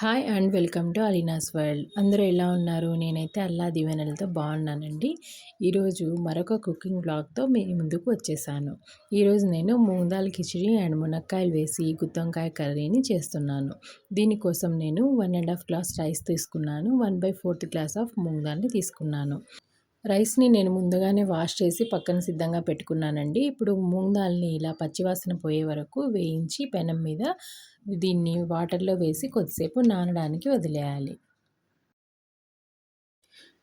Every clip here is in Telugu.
Hi and welcome to Alina's world. అందరూ ఎలా ఉన్నారు? నేనైతే అల్లా దీవెనలతో బాగున్నానండి. ఈరోజు మరొక కుకింగ్ బ్లాగ్తో మీ ముందుకు వచ్చేసాను. ఈరోజు నేను మూందాల్ కిచిడి అండ్ మునక్కాయలు వేసి గుత్తొంకాయ కర్రీని చేస్తున్నాను. దీనికోసం నేను one and half glass rice తీసుకున్నాను. One by fourth glass of మూంగాల్ని తీసుకున్నాను. రైస్ని నేను ముందుగానే వాష్ చేసి పక్కన సిద్ధంగా పెట్టుకున్నానండి. ఇప్పుడు మూంగాల్ని ఇలా పచ్చివాసన పోయే వరకు వేయించి పెనం మీద దీన్ని వాటర్లో వేసి కొద్దిసేపు నానడానికి వదిలేయాలి.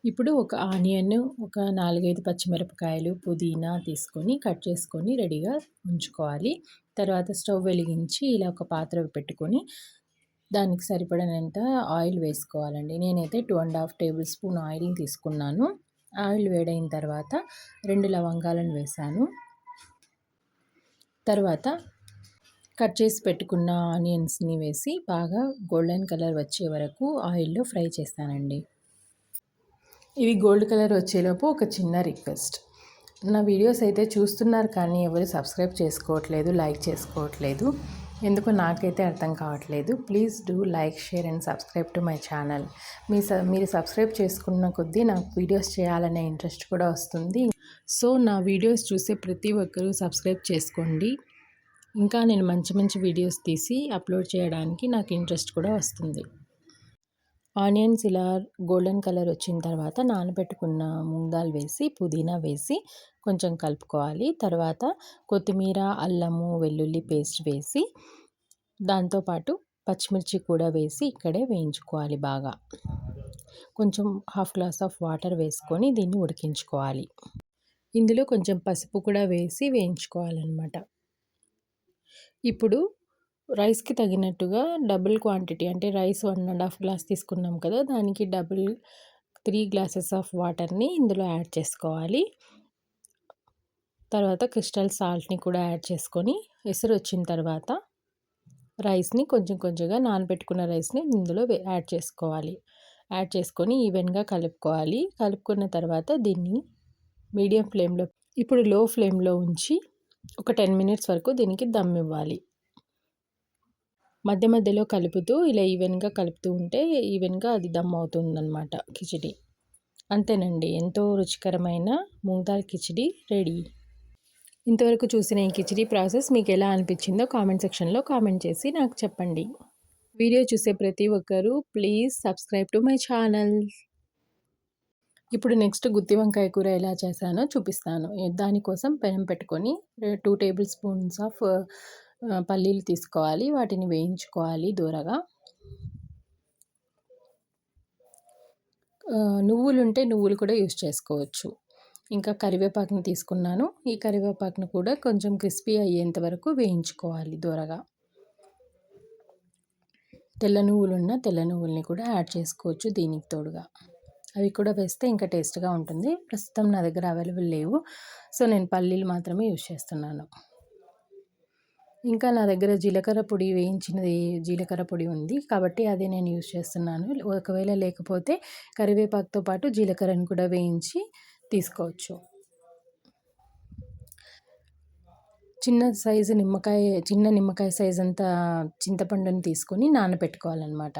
ఇప్పుడు ఒక ఆనియన్ ఒక నాలుగైదు పచ్చిమిరపకాయలు పుదీనా తీసుకొని కట్ చేసుకొని రెడీగా ఉంచుకోవాలి. తర్వాత స్టవ్ వెలిగించి ఇలా ఒక పాత్ర పెట్టుకొని దానికి సరిపడినంత ఆయిల్ వేసుకోవాలండి. నేనైతే two and half tablespoon ఆయిల్ని తీసుకున్నాను. ఆయిల్ వేడైన తర్వాత రెండు లవంగాలను వేసాను. తర్వాత కట్ చేసి పెట్టుకున్న ఆనియన్స్ని వేసి బాగా గోల్డెన్ కలర్ వచ్చే వరకు ఆయిల్లో ఫ్రై చేస్తానండి. ఇవి గోల్డ్ కలర్ వచ్చేలోపు ఒక చిన్న రిక్వెస్ట్. నా వీడియోస్ అయితే చూస్తున్నారు కానీ ఎవరు సబ్స్క్రైబ్ చేసుకోవట్లేదు లైక్ చేసుకోవట్లేదు. ఎందుకు నాకైతే అర్థం కావట్లేదు. Please do like share and subscribe to my channel. మీ మీరు సబ్స్క్రైబ్ చేసుకున్న కొద్దీ నాకు వీడియోస్ చేయాలనే ఇంట్రెస్ట్ కూడా వస్తుంది. సో నా వీడియోస్ చూసే ప్రతి ఒక్కరూ సబ్స్క్రైబ్ చేసుకోండి. ఇంకా నేను మంచి మంచి వీడియోస్ తీసి అప్లోడ్ చేయడానికి నాకు ఇంట్రెస్ట్ కూడా వస్తుంది. ఆనియన్స్ ఇలా గోల్డెన్ కలర్ వచ్చిన తర్వాత నానబెట్టుకున్న ముందాలు వేసి పుదీనా వేసి కొంచెం కలుపుకోవాలి. తర్వాత కొత్తిమీర అల్లము వెల్లుల్లి పేస్ట్ వేసి దాంతోపాటు పచ్చిమిర్చి కూడా వేసి ఇక్కడే వేయించుకోవాలి బాగా. కొంచెం హాఫ్ గ్లాస్ ఆఫ్ వాటర్ వేసుకొని దీన్ని ఉడికించుకోవాలి. ఇందులో కొంచెం పసుపు కూడా వేసి వేయించుకోవాలన్నమాట. ఇప్పుడు రైస్కి తగినట్టుగా డబుల్ క్వాంటిటీ అంటే rice one and half glass తీసుకున్నాం కదా దానికి డబుల్ త్రీ గ్లాసెస్ ఆఫ్ వాటర్ని ఇందులో యాడ్ చేసుకోవాలి. తర్వాత క్రిస్టల్ సాల్ట్ని కూడా యాడ్ చేసుకొని ఎసురు వచ్చిన తర్వాత రైస్ని కొంచెం కొంచెంగా నానబెట్టుకున్న రైస్ని ఇందులో యాడ్ చేసుకోవాలి. యాడ్ చేసుకొని ఈవెన్గా కలుపుకోవాలి. కలుపుకున్న తర్వాత దీన్ని మీడియం ఫ్లేమ్లో ఇప్పుడు లో ఫ్లేమ్లో ఉంచి ఒక టెన్ మినిట్స్ వరకు దీనికి దమ్ ఇవ్వాలి. మధ్య మధ్యలో కలుపుతూ ఇలా ఈవెన్గా కలుపుతూ ఉంటే ఈవెన్గా అది దమ్ అవుతుందన్నమాట కిచిడి. అంతేనండి ఎంతో రుచికరమైన మూంగదాల్ కిచిడి రెడీ. ఇంతవరకు చూసిన ఈ కిచిడి ప్రాసెస్ మీకు ఎలా అనిపించిందో కామెంట్ సెక్షన్లో కామెంట్ చేసి నాకు చెప్పండి. వీడియో చూసే ప్రతి ఒక్కరూ please subscribe to my channel. ఇప్పుడు నెక్స్ట్ గుత్తి వంకాయ కూర ఎలా చేశానో చూపిస్తాను. దానికోసం పెనం పెట్టుకొని టూ టేబుల్ స్పూన్స్ ఆఫ్ పల్లీలు తీసుకోవాలి. వాటిని వేయించుకోవాలి దూరగా. నువ్వులు ఉంటే నువ్వులు కూడా యూస్ చేసుకోవచ్చు. ఇంకా కరివేపాకుని తీసుకున్నాను. ఈ కరివేపాకును కూడా కొంచెం క్రిస్పీ అయ్యేంత వరకు వేయించుకోవాలి దూరగా. తెల్ల నువ్వులున్న తెల్ల నువ్వుల్ని కూడా యాడ్ చేసుకోవచ్చు దీనికి తోడుగా. అవి కూడా వేస్తే ఇంకా టేస్ట్గా ఉంటుంది. ప్రస్తుతం నా దగ్గర అవైలబుల్ లేవు. సో నేను పల్లీలు మాత్రమే యూజ్ చేస్తున్నాను. ఇంకా నా దగ్గర జీలకర్ర పొడి వేయించినది జీలకర్ర పొడి ఉంది. కాబట్టి అదే నేను యూజ్ చేస్తున్నాను. ఒకవేళ లేకపోతే కరివేపాకుతో పాటు జీలకర్రను కూడా వేయించి తీసుకోవచ్చు. చిన్న సైజు నిమ్మకాయ చిన్న నిమ్మకాయ సైజ్ అంతా చింతపండుని తీసుకొని నానబెట్టుకోవాలన్నమాట.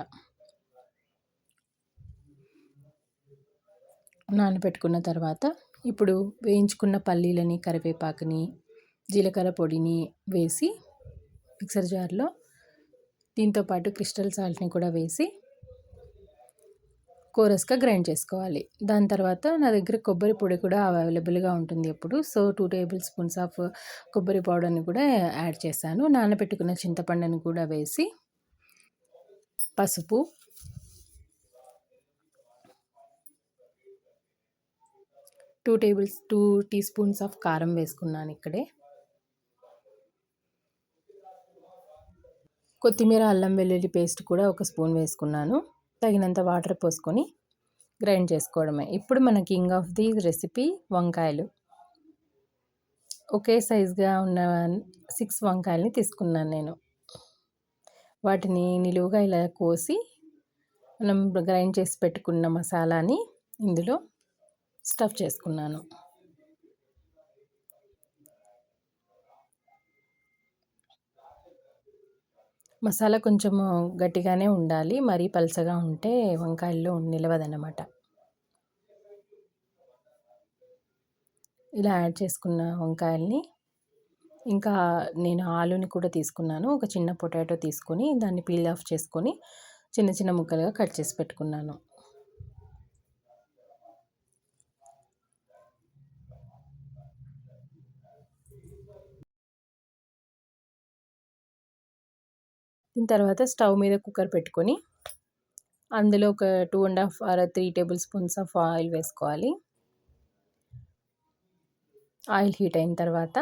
నానబెట్టుకున్న తర్వాత ఇప్పుడు వేయించుకున్న పల్లీలని కరివేపాకుని జీలకర్ర పొడిని వేసి మిక్సర్ జార్లో దీంతోపాటు క్రిస్టల్ సాల్ట్ని కూడా వేసి కోరస్గా గ్రైండ్ చేసుకోవాలి. దాని తర్వాత నా దగ్గర కొబ్బరి పొడి కూడా అవైలబుల్గా ఉంటుంది ఎప్పుడు. So two tablespoons of కొబ్బరి పౌడర్ని కూడా యాడ్ చేశాను. నానబెట్టుకున్న చింతపండుని కూడా వేసి పసుపు two tables two teaspoons of కారం వేసుకున్నాను ఇక్కడే. కొత్తిమీర అల్లం వెల్లుల్లి పేస్ట్ కూడా ఒక స్పూన్ వేసుకున్నాను. తగినంత వాటర్ పోసుకొని గ్రైండ్ చేసుకోవడమే. ఇప్పుడు మన కింగ్ ఆఫ్ ది రెసిపీ వంకాయలు. ఒకే సైజుగా ఉన్న సిక్స్ వంకాయలని తీసుకున్నాను నేను. వాటిని నిలువుగా ఇలా కోసి మనం గ్రైండ్ చేసి పెట్టుకున్న మసాలాని ఇందులో స్టఫ్ చేసుకున్నాను. మసాలా కొంచెము గట్టిగానే ఉండాలి. మరీ పలసగా ఉంటే వంకాయల్లో నిలవదన్నమాట. ఇలా యాడ్ చేసుకున్న వంకాయల్ని ఇంకా నేను ఆలుని కూడా తీసుకున్నాను. ఒక చిన్న పొటాటో తీసుకొని దాన్ని పీల్ ఆఫ్ చేసుకొని చిన్న చిన్న ముక్కలుగా కట్ చేసి పెట్టుకున్నాను. దీని తర్వాత స్టవ్ మీద కుక్కర్ పెట్టుకొని అందులో ఒక two and half or three tablespoons of oil వేసుకోవాలి. ఆయిల్ హీట్ అయిన తర్వాత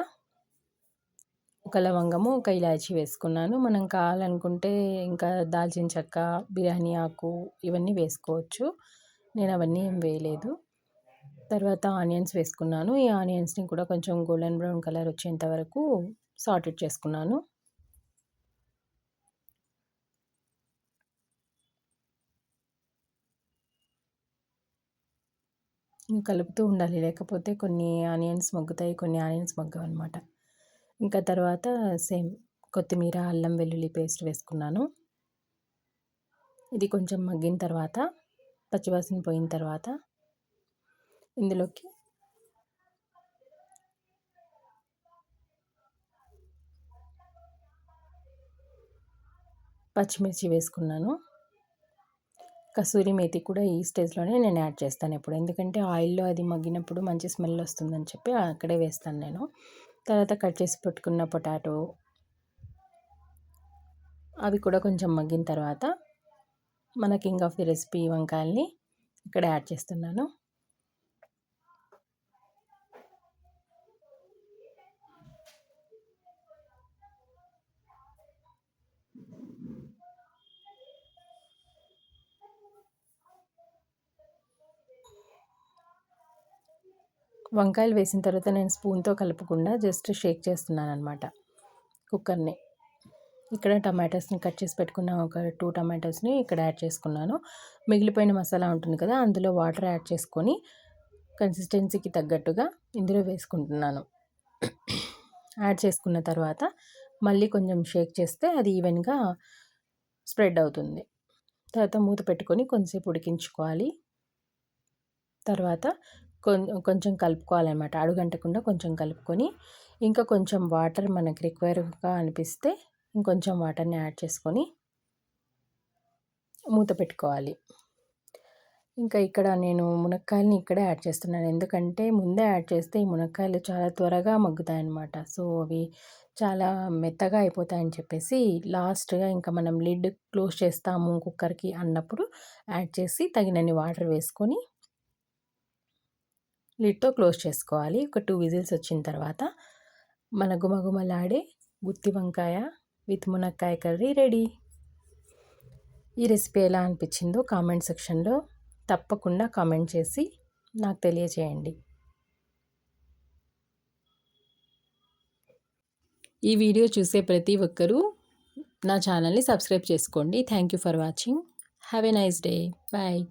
ఒక లవంగము ఒక ఇలాచి వేసుకున్నాను. మనం కావాలనుకుంటే ఇంకా దాల్చిన చెక్క బిర్యానీ ఆకు ఇవన్నీ వేసుకోవచ్చు. నేను అవన్నీ ఏం వేయలేదు. తర్వాత ఆనియన్స్ వేసుకున్నాను. ఈ ఆనియన్స్ని కూడా కొంచెం గోల్డెన్ బ్రౌన్ కలర్ వచ్చేంత వరకు సార్టెడ్ చేసుకున్నాను. కలుపుతూ ఉండాలి. లేకపోతే కొన్ని ఆనియన్స్ మగ్గుతాయి కొన్ని ఆనియన్స్ మగ్గవు అనమాట ఇంకా తర్వాత సేమ్ కొత్తిమీర అల్లం వెల్లుల్లి పేస్ట్ వేసుకున్నాను. ఇది కొంచెం మగ్గిన తర్వాత పచ్చివాసన పోయిన తర్వాత ఇందులోకి పచ్చిమిర్చి వేసుకున్నాను. కసూరి మేతి కూడా ఈ స్టేజ్లోనే నేను యాడ్ చేస్తాను ఎప్పుడు. ఎందుకంటే ఆయిల్లో అది మగ్గినప్పుడు మంచి స్మెల్ వస్తుందని చెప్పి అక్కడే వేస్తాను నేను. తర్వాత కట్ చేసి పెట్టుకున్న పొటాటో అవి కూడా కొంచెం మగ్గిన తర్వాత మన కింగ్ ఆఫ్ ది రెసిపీ వంకాయల్ని ఇక్కడ యాడ్ చేస్తున్నాను. వంకాయలు వేసిన తర్వాత నేను స్పూన్తో కలపకుండా జస్ట్ షేక్ చేస్తున్నాను అనమాట కుక్కర్ని. ఇక్కడ టమాటోస్ని కట్ చేసి పెట్టుకున్న ఒక టూ టమాటోస్ని ఇక్కడ యాడ్ చేసుకున్నాను. మిగిలిపోయిన మసాలా ఉంటుంది కదా అందులో వాటర్ యాడ్ చేసుకొని కన్సిస్టెన్సీకి తగ్గట్టుగా ఇందులో వేసుకుంటున్నాను. యాడ్ చేసుకున్న తర్వాత మళ్ళీ కొంచెం షేక్ చేస్తే అది ఈవెన్గా స్ప్రెడ్ అవుతుంది. తర్వాత మూత పెట్టుకొని కొంచెంసేపు ఉడికించుకోవాలి. తర్వాత కొంచెం కలుపుకోవాలన్నమాట. అడుగంటకుండా కొంచెం కలుపుకొని ఇంకా కొంచెం వాటర్ మనకి రిక్వైర్గా అనిపిస్తే ఇంకొంచెం వాటర్ని యాడ్ చేసుకొని మూత పెట్టుకోవాలి. ఇంకా ఇక్కడ నేను మునక్కాయలని ఇక్కడే యాడ్ చేస్తున్నాను. ఎందుకంటే ముందే యాడ్ చేస్తే ఈ మునక్కాయలు చాలా త్వరగా మగ్గుతాయి అన్నమాట సో అవి చాలా మెత్తగా అయిపోతాయని చెప్పేసి లాస్ట్గా ఇంకా మనం లిడ్ క్లోజ్ చేస్తాము కుక్కర్కి అన్నప్పుడు యాడ్ చేసి తగినన్ని వాటర్ వేసుకొని లిడ్తో క్లోజ్ చేసుకోవాలి. ఒక టూ విజిల్స్ వచ్చిన తర్వాత మన గుమగుమలాడే గుత్తి వంకాయ విత్ మునక్కాయ కర్రీ రెడీ. ఈ రెసిపీ ఎలా అనిపించిందో కామెంట్ సెక్షన్లో తప్పకుండా కామెంట్ చేసి నాకు తెలియచేయండి. ఈ వీడియో చూసే ప్రతి ఒక్కరూ నా ఛానల్ని సబ్స్క్రైబ్ చేసుకోండి. Thank you for watching. Have a nice day. Bye.